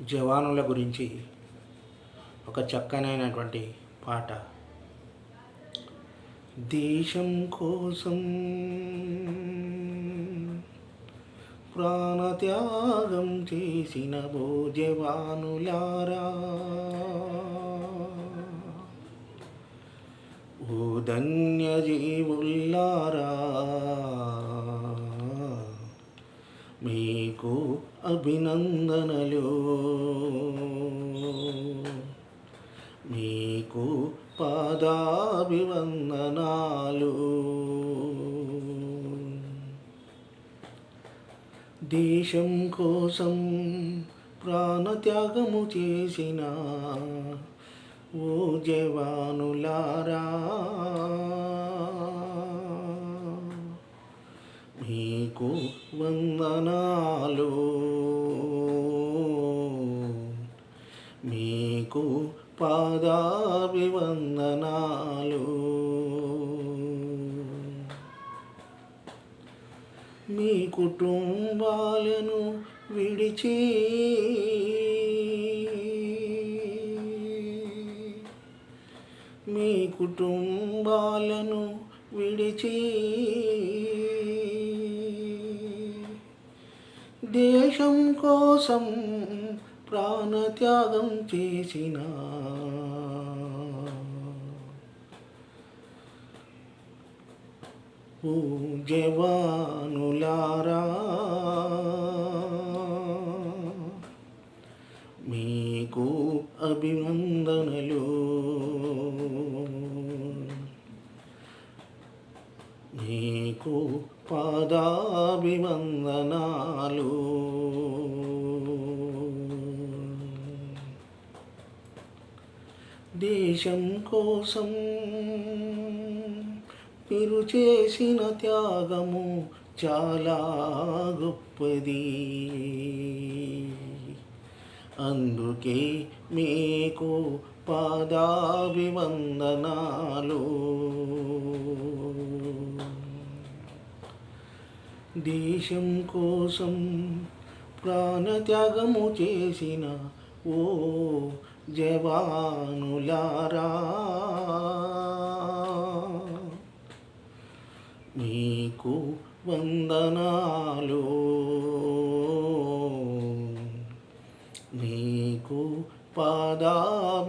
జవానుల గురించి ఒక చక్కనైనటువంటి పాట. దేశం కోసం ప్రాణత్యాగం చేసిన భోజవానులారా ఓ ధన్య జీవుల్లారా మీకు అభినందనలు. మీకు పాదాభివందనాలు. దేశం కోసం ప్రాణత్యాగము చేసిన ఓ జవానులారా. నీకు వందనాలు. మీకు పాదాభివందనాలు. మీ కుటుంబాలను విడిచి మీ కుటుంబాలను విడిచి దేశం కోసం ప్రాణత్యాగం చేసిన. ఓ జవానులారా మీకు అభినందనలు. మీకు పాదాభివందనాలు. దేశం కోసం మీరు చేసిన త్యాగము చాలా గొప్పది. అందుకే మీకు పాదాభివందనాలు. దేశం కోసం ప్రాణత్యాగము చేసిన ఓ జవానులారా మీకు వందనాలు మీకు పాదాభివందనాలు.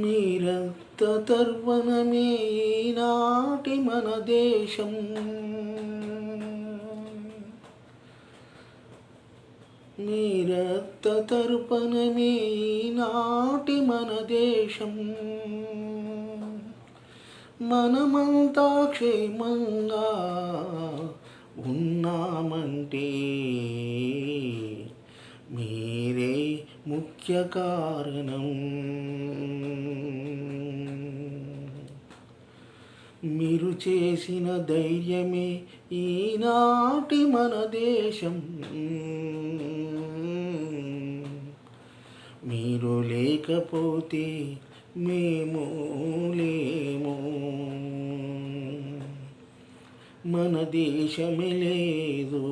మీరంత తర్వణమే ఈనాటి మన దేశం. మీరత్త తరుపనమే ఈనాటి మన దేశం. మనమంతా క్షేమంగా ఉన్నామంటే మీరే ముఖ్య కారణం. మీరు చేసిన ధైర్యమే ఈనాటి మన దేశం. మీరు లేకపోతే మేము లేము. మన దేశమే లేదు.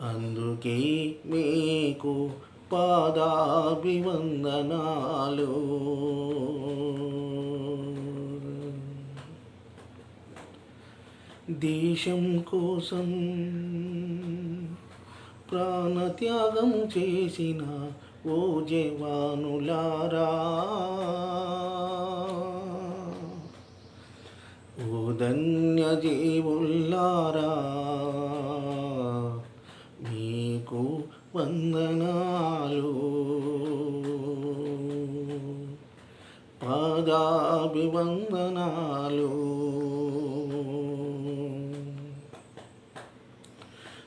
అందుకే మీకు పాదాభివందనాలు. దేశం కోసం ప్రాణత్యాగం చేసిన ఓ జవానులారా. ఓ ధన్య జీవుల్లారా మీకు వందనాలు. పాదాభివందనాలు.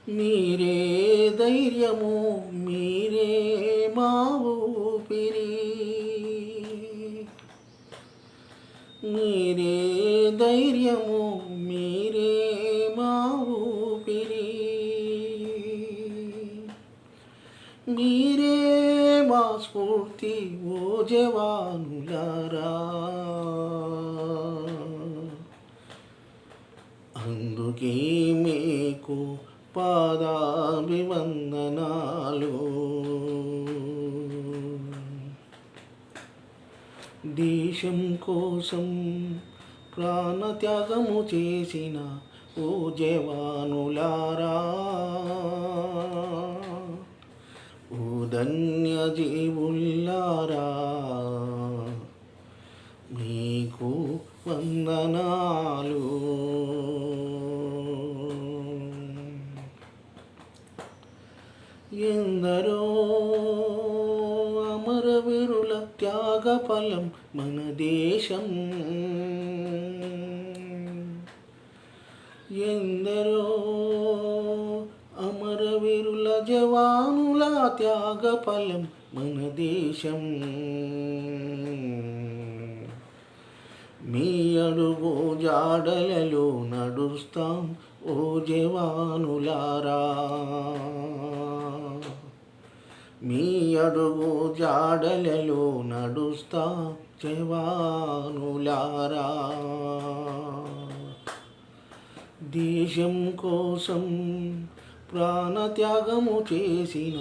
మీరే ధైర్యము మీరే మా ఊపిరి. మీరే ధైర్యము మీరే మా ఊపిరి. మీరే మా స్ఫూర్తి ఓ జవానులారా. అందుకే మీకు పాదాభివందనాలు దేశం కోసం ప్రాణత్యాగము చేసిన ఓ జవానులారా. ఓ ధన్య జీవుల్లారా మీకు వందనాలు. కాలం మన దేశం. ఎందరో అమరవీరుల జవానుల త్యాగ ఫలం మన దేశం. మీ అడుగు జాడలలో నడుస్తాం ఓ జవానులారా. మీ అడుగు జాడలలో నడుస్తా జవానులారా. దేశం కోసం ప్రాణత్యాగము చేసిన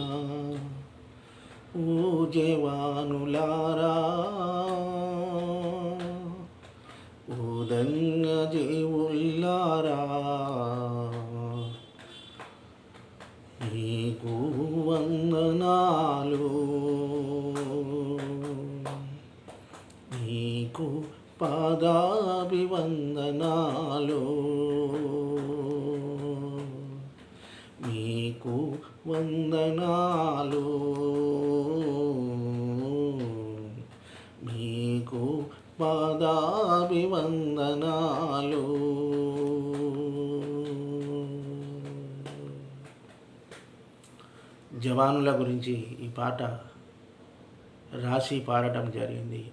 ఓ జవానులారా. నీకు పాదాభివందనాలు. మీకు వందనాలు. మీకు పాదాభివందనాలు. జవానుల గురించి ఈ పాట రాసి పాడటం జరిగింది.